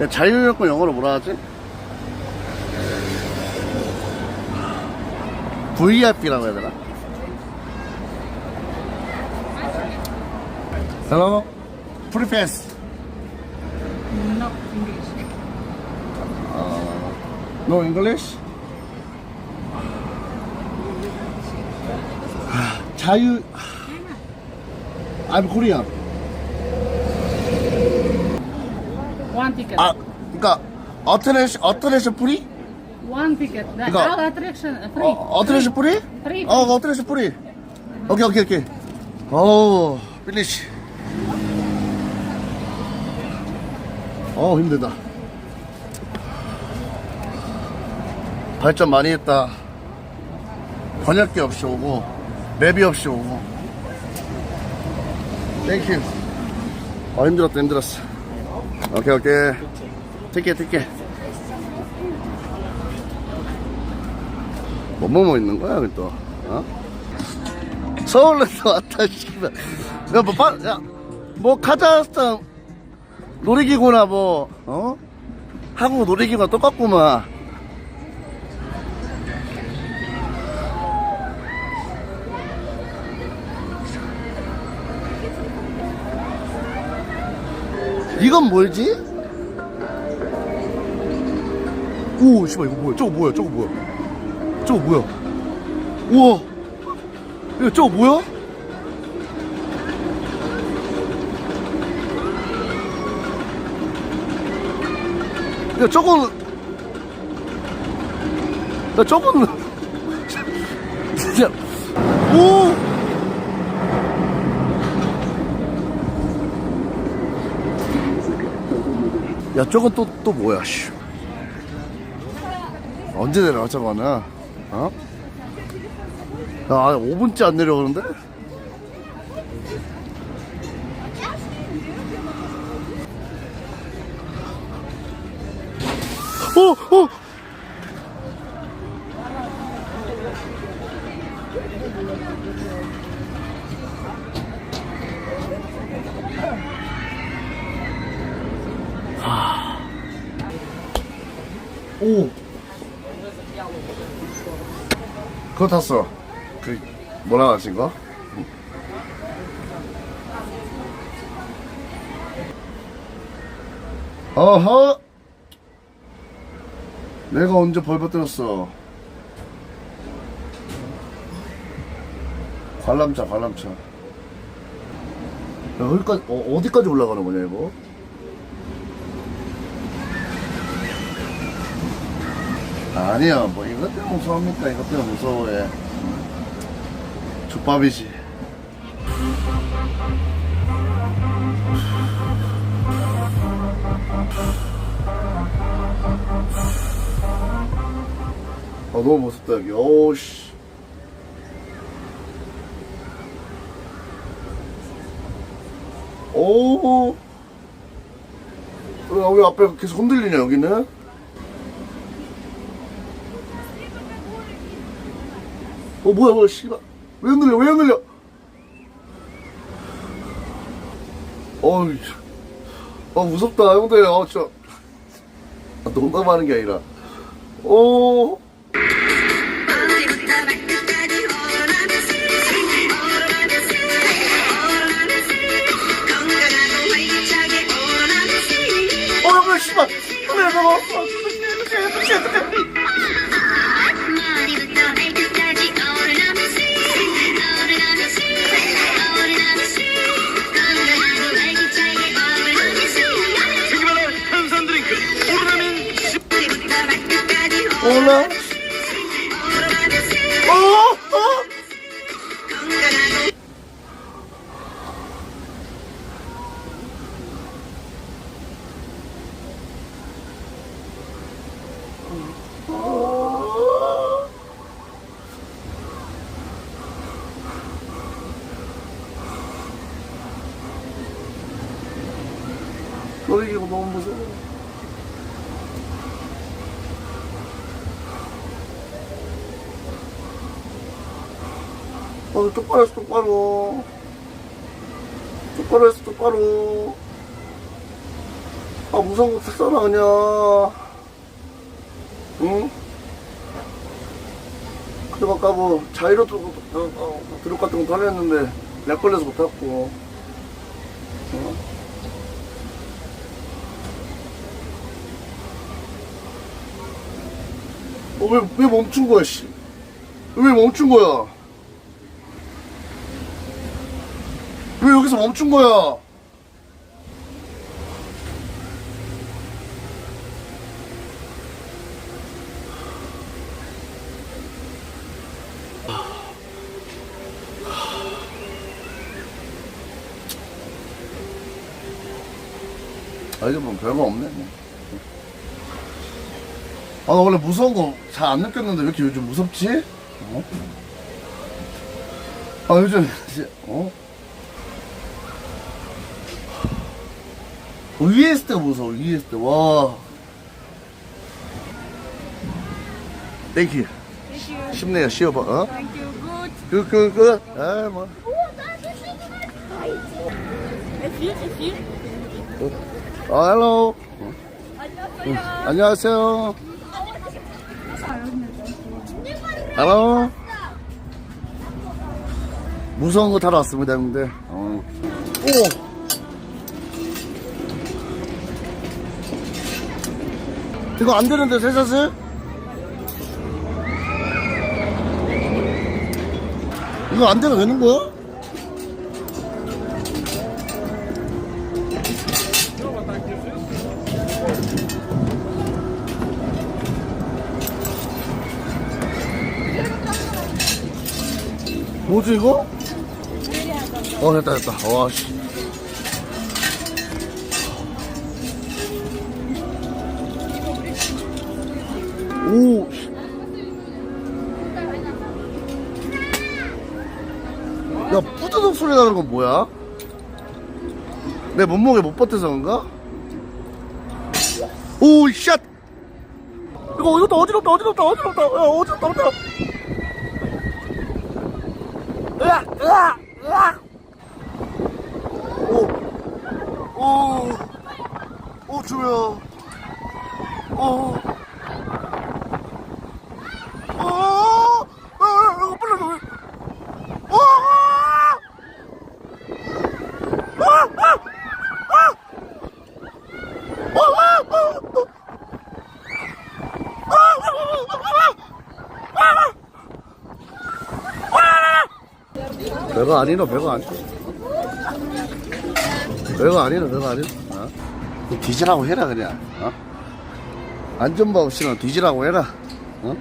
야, 자유여권 영어로 뭐라 하지? VIP라고 해야 되나? Hello? Pass. No English. No English? 아, 자유. I'm Korean. One ticket. 아, 그러니까 어트레시 어트레시 프리? One ticket. The 이거- all attraction uh, free. 어, 어트레시 프리? Free. 어, 어트레시 프리. 오케이, 오케이, 오케이. 오, 필리시. 어, 힘들다. 발전 많이 했다. 번역기 없이 오고, 랩이 없이 오고. 땡큐. 어, 힘들었다, 힘들었어. 오케이, 오케이. 티켓, 티켓. 뭐뭐 있는 거야, 여기 또? 어? 서울에서 왔다, 씨발. 야, 뭐, 파, 야, 뭐, 카자흐스탄 놀이기구나, 뭐, 어? 한국 놀이기구가 똑같구만. 이건 뭘지? 오, 씨발, 이거 뭐야? 저거 뭐야? 저거 뭐야? 저거 뭐야? 우와! 야, 저거 뭐야? 야, 저거는. 야, 저거는. 진짜. 오! 야, 저건 또, 또 뭐야, 씨. 언제 내려가, 저거는? 어? 야, 5분째 안 내려오는데? 어, 어! 오! 그거 탔어. 그, 뭐라 하신 거? 어허! 내가 언제 벌 받들었어? 관람차, 관람차. 야, 여기까지, 어, 어디까지 올라가는 거냐, 이거? 아니야, 뭐, 이것 때문에 무서웁니까? 이것 때문에 무서워해. 족밥이지. 아, 너무 무섭다, 여기. 어우씨. 오. 왜, 왜 앞에 계속 흔들리냐, 여기는? 어 뭐야 뭐야 씨발 왜 흔들려 왜 흔들려 어이 어 무섭다 형들 어 진짜 아, 농담하는 게 아니라 오 어, 씨발. 왜 저거? 특별한 올라? 어? 어? 놀이기구 너무 무서워. 어, 똑바로 했어, 똑바로. 똑바로 했어, 똑바로. 아, 무서운 거 탔잖아, 그냥. 응? 그리고 아까 뭐, 자이로 도 어, 어, 드롭 같은 거 타냈는데, 렉 걸려서 못 탔고. 어? 어, 왜, 왜 멈춘 거야, 씨? 왜 멈춘 거야? 왜 여기서 멈춘 거야? 아, 이제 뭐 별거 없네. 뭐. 아, 나 원래 무서운 거 잘 안 느꼈는데 왜 이렇게 요즘 무섭지? 어? 아, 요즘, 어? 위에 있을 때가 무서워, 위에 있을 때. 와. 땡큐. 쉽네요, 쉬어봐, 어? 그, 그, 그, 아, 뭐. 어, 헬로. 응, 안녕하세요. 헬로. 무서운 거 타러 왔습니다, 형님들. 어. 오! 이거 안 되는데, 세사슬? 이거 안 되면 되는 거야? 뭐지 이거? 어 됐다 됐다 와씨 오 씨. 야 뿌드득 소리 나는 건 뭐야? 내 몸무게 못 버텨서 그런가? 오 샷 이거 이것도 어지럽다 어지럽다 어지럽다 야 어지럽다 어지럽다 으악, 으악, 으악. 오, 오, 오, 주야. 오, 오, 아, 이거 빨리 왜? 오, 아, 아, 아, 아. 오, 아, 아, 아, 아, 아, 아. 별거 아니노, 별거 아니. 별거 아니노, 별거 아니노. 어? 뒤지라고 해라, 그냥. 어? 안전바 없이는 뒤지라고 해라. 어?